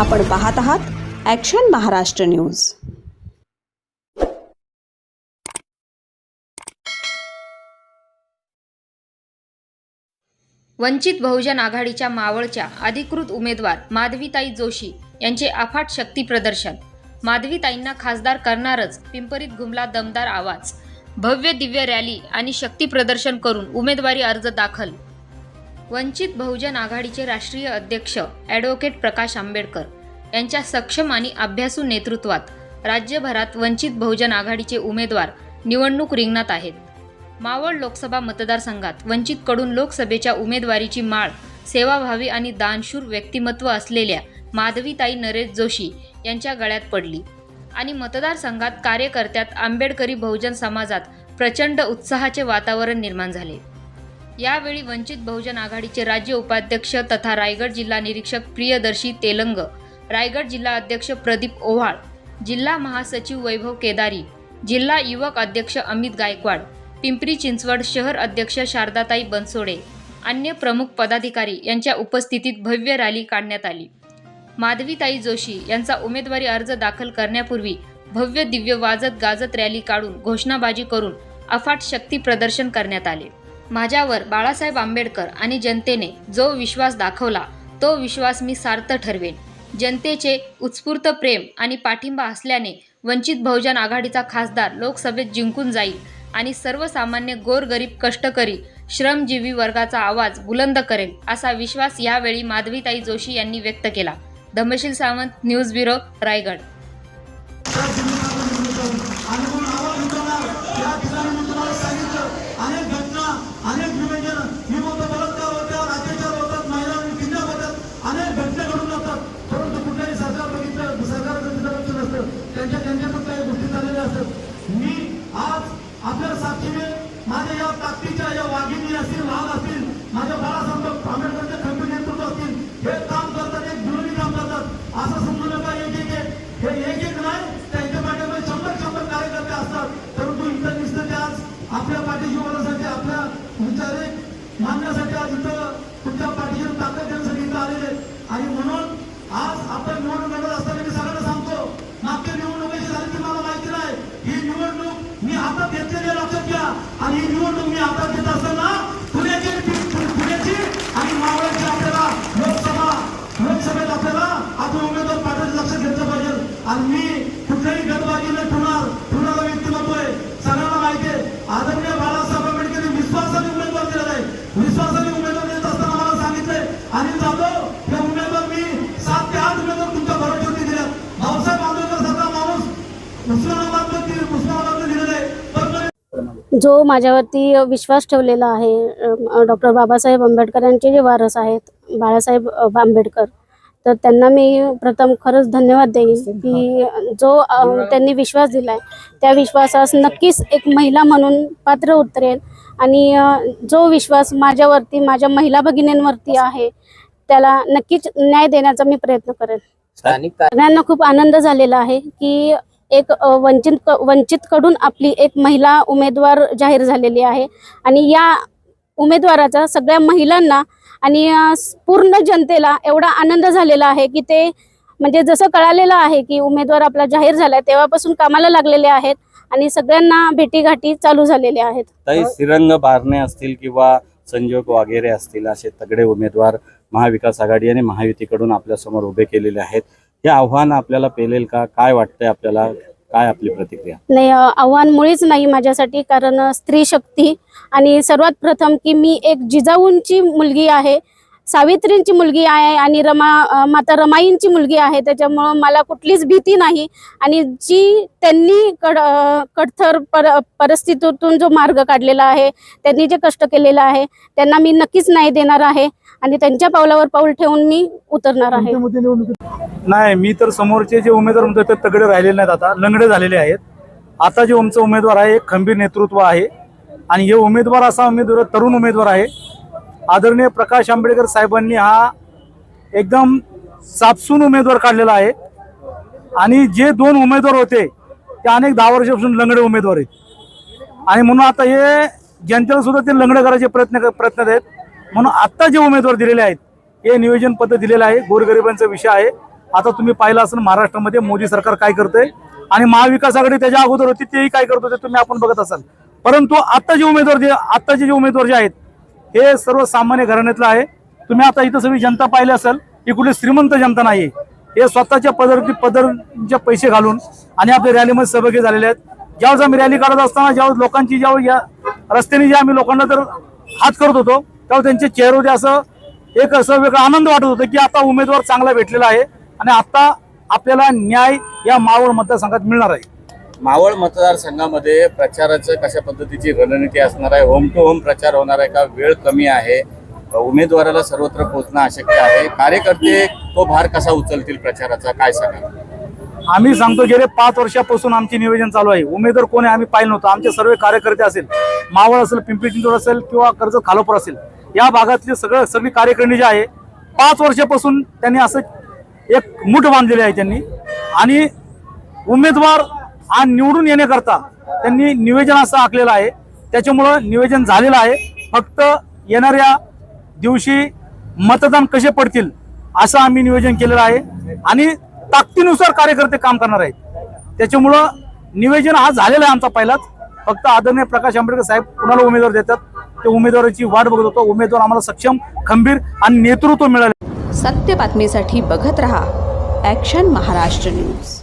आपण पाहत आहात ॲक्शन महाराष्ट्र न्यूज वंचित बहुजन आघाडीच्या मावळच्या अधिकृत उमेदवार माधवीताई जोशी यांचे अफाट शक्ती प्रदर्शन. माधवीताईंना खासदार करणारच पिंपरीत घुमला दमदार आवाज. भव्य दिव्य रॅली आणि शक्ती प्रदर्शन करून उमेदवारी अर्ज दाखल. वंचित बहुजन आघाडीचे राष्ट्रीय अध्यक्ष ॲडव्होकेट प्रकाश आंबेडकर यांच्या सक्षम आणि अभ्यासू नेतृत्वात राज्यभरात वंचित बहुजन आघाडीचे उमेदवार निवडणूक रिंगणात आहेत. मावळ लोकसभा मतदारसंघात वंचितकडून लोकसभेच्या उमेदवारीची माळ सेवाभावी आणि दानशूर व्यक्तिमत्व असलेल्या माधवीताई नरेश जोशी यांच्या गळ्यात पडली आणि मतदारसंघात कार्यकर्त्यात आंबेडकरी बहुजन समाजात प्रचंड उत्साहाचे वातावरण निर्माण झाले. यावेळी वंचित बहुजन आघाडीचे राज्य उपाध्यक्ष तथा रायगड जिल्हा निरीक्षक प्रियदर्शी तेलंग रायगड जिल्हा अध्यक्ष प्रदीप ओव्हाळ जिल्हा महासचिव वैभव केदारी जिल्हा युवक अध्यक्ष अमित गायकवाड पिंपरी चिंचवड शहर अध्यक्ष शारदाताई बनसोडे अन्य प्रमुख पदाधिकारी यांच्या उपस्थितीत भव्य रॅली काढण्यात आली. माधवीताई जोशी यांचा उमेदवारी अर्ज दाखल करण्यापूर्वी भव्य दिव्य वाजत गाजत रॅली काढून घोषणाबाजी करून अफाट शक्ती प्रदर्शन करण्यात आले. माझ्यावर बाळासाहेब आंबेडकर आणि जनतेने जो विश्वास दाखवला तो विश्वास मी सार्थ ठरवेन. जनतेचे उत्स्फूर्त प्रेम आणि पाठिंबा असल्याने वंचित बहुजन आघाडीचा खासदार लोकसभेत जिंकून जाईल आणि सर्वसामान्य गोरगरीब कष्टकरी श्रमजीवी वर्गाचा आवाज बुलंद करेल असा विश्वास यावेळी माधवीताई जोशी यांनी व्यक्त केला. Dhamshil Sawant news bureau Raigad. मांडण्यासाठी आज इथं तुमच्या पाठीशी ताकद देण्यासाठी इथं आलेले आणि म्हणून आज आपण निवडणूक लढत असताना मी सगळ्यांना सांगतो मागच्या निवडणुकीची झाली ती मला माहिती नाही. ही निवडणूक मी हातात घेतलेली आहे, लक्षात घ्या. आणि ही निवडणूक मी हातात घेत असताना पुण्याची पुण्याची आणि मावळाची आपल्याला लोकसभा लोकसभेत आपल्याला आपण उमेदवार पाठवायचं लक्षात घेतलं पाहिजे. आणि मी जो माझ्यावरती विश्वास ठेवलेला आहे डॉक्टर बाबासाहेब आंबेडकर यांचे जे वारस आहेत बाळासाहेब आंबेडकर तर त्यांना मी प्रथम खरंच धन्यवाद देईन की जो त्यांनी विश्वास दिला आहे त्या विश्वासास नक्कीच एक महिला म्हणून पात्र उतरेल आणि जो विश्वास माझ्यावरती माझ्या महिला भगिनींवरती आहे त्याला नक्कीच न्याय देण्याचा मी प्रयत्न करेन. सगळ्यांना खूप आनंद झालेला आहे की एक वंचित वंचितकडून आपली एक महिला उमेदवार जाहीर झालेली आहे. आणि या उमेदवाराचा सगळ्या महिलांना आणि पूर्ण जनतेला एवढा आनंद झालेला आहे की ते म्हणजे जसं कळालेलं आहे की उमेदवार आपला जाहीर झालाय तेव्हापासून कामाला लागलेले आहेत आणि सगळ्यांना भेटीगाठी चालू झालेल्या आहेत. ताई श्रीरंग बारणे असतील किंवा संजोग वगैरे असतील असे तगडे उमेदवार महाविकास आघाडी आणि महायुतीकडून आपल्यासमोर उभे केलेले आहेत. हे आव्हान आपल्याला पेलेल का? काय वाटतंय आपल्याला? काय आपली प्रतिक्रिया? नाही आव्हान मुळीच नाही माझ्यासाठी कारण स्त्री शक्ती. आणि सर्वात प्रथम की मी एक जिजाऊंची मुलगी आहे. सावित्रींची मुलगी आहे आणि रमा माता रमाईंची मुलगी आहे. त्याच्यामुळं मला कुठलीच भीती नाही. आणि जी त्यांनी कड कठोर पर परिस्थितीतून जो मार्ग काढलेला आहे त्यांनी जे कष्ट केलेलं आहे त्यांना मी नक्कीच नाही देणार आहे. आणि त्यांच्या पावलावर पाऊल ठेवून मी उतरणार आहे. नाही मी तर समोरचे जे उमेदवार म्हणतो ते तगडे राहिलेले नाहीत आता. लंगडे झालेले आहेत. आता जे आमचं उमेदवार आहे एक खंबीर नेतृत्व आहे. आणि हे उमेदवार असा उमेदवार तरुण उमेदवार आहे आदरणीय प्रकाश आंबेडकर साहेबांनी हा एकदम सापसून उमेदवार काढलेला आहे. आणि जे दोन उमेदवार होते ते अनेक दहा वर्षापासून लंगडे उमेदवार आहेत. आणि म्हणून आता हे जनतेला सुद्धा ते लंगडे करायचे प्रयत्न प्रयत्न आहेत. म्हणून आत्ता जे उमेदवार दिलेले आहेत हे नियोजन पद्धत दिलेलं आहे. गोरगरिबांचा विषय आहे. आता तुम्ही पाहिलं असेल महाराष्ट्रामध्ये मोदी सरकार काय करतंय आणि महाविकास आघाडी त्याच्या अगोदर होती तेही काय करत होते तुम्ही आपण बघत असाल. परंतु आत्ता जे उमेदवार जे आत्ताचे जे उमेदवार जे आहेत हे सर्व सामान्य घराण्यातलं आहे. तुम्ही आता इथं सगळी जनता पाहिली असेल ही कुठली श्रीमंत जनता नाही हे स्वतःच्या पदर पदरचे पैसे घालून आणि आपल्या रॅलीमध्ये सहभागी झालेले आहेत. ज्यावेळेस आम्ही रॅली काढत असताना ज्यावेळेस लोकांची ज्यावेळी या रस्त्याने जे आम्ही लोकांना जर हात करत होतो त्यावेळेस चेहरे होते असं एक असं वेगळा आनंद वाटत होतं की आता उमेदवार चांगला भेटलेला आहे आणि आता आपल्याला न्याय या मावळ मतदारसंघात मिळणार आहे. मावळ मतदारसंघामध्ये प्रचाराचं कशा पद्धतीची रणनीती असणार आहे? होम टू होम प्रचार होणार आहे का? वेळ कमी आहे. उमेदवाराला सर्वत्र पोहोचणं अशक्य आहे. कार्यकर्ते तो भार कसा उचलतील प्रचाराचा? काय सांगा आम्ही सांगतो गेले पाच वर्षापासून आमचे नियोजन चालू आहे. उमेदवार कोण आहे आम्ही पाहिलं नव्हतं. आमचे सर्व कार्यकर्ते असेल मावळ असेल पिंपरी चिंचवड असेल किंवा कर्जत खालोपूर असेल या भागातले सगळं सगळी कार्यकारिणी जी आहे पाच वर्षापासून त्यांनी असं एक मूठ बांधलेली आहे त्यांनी. आणि उमेदवार हा निवडून येण्याकरता त्यांनी नियोजन असं आखलेलं आहे. त्याच्यामुळं नियोजन झालेलं आहे. फक्त येणाऱ्या दिवशी मतदान कसे पडतील असं आम्ही नियोजन केलेलं आहे. आणि ताकदीनुसार कार्यकर्ते काम करणार आहेत. त्याच्यामुळं नियोजन हा झालेला आहे आमचा पहिलाच. फक्त आदरणीय प्रकाश आंबेडकर साहेब कुणाला उमेदवार देतात ते उमेदवाराची वाट बघत होतो. उमेदवार आम्हाला सक्षम खंबीर आणि नेतृत्व मिळाले. सत्य बातमीसाठी बघत रहा ॲक्शन महाराष्ट्र न्यूज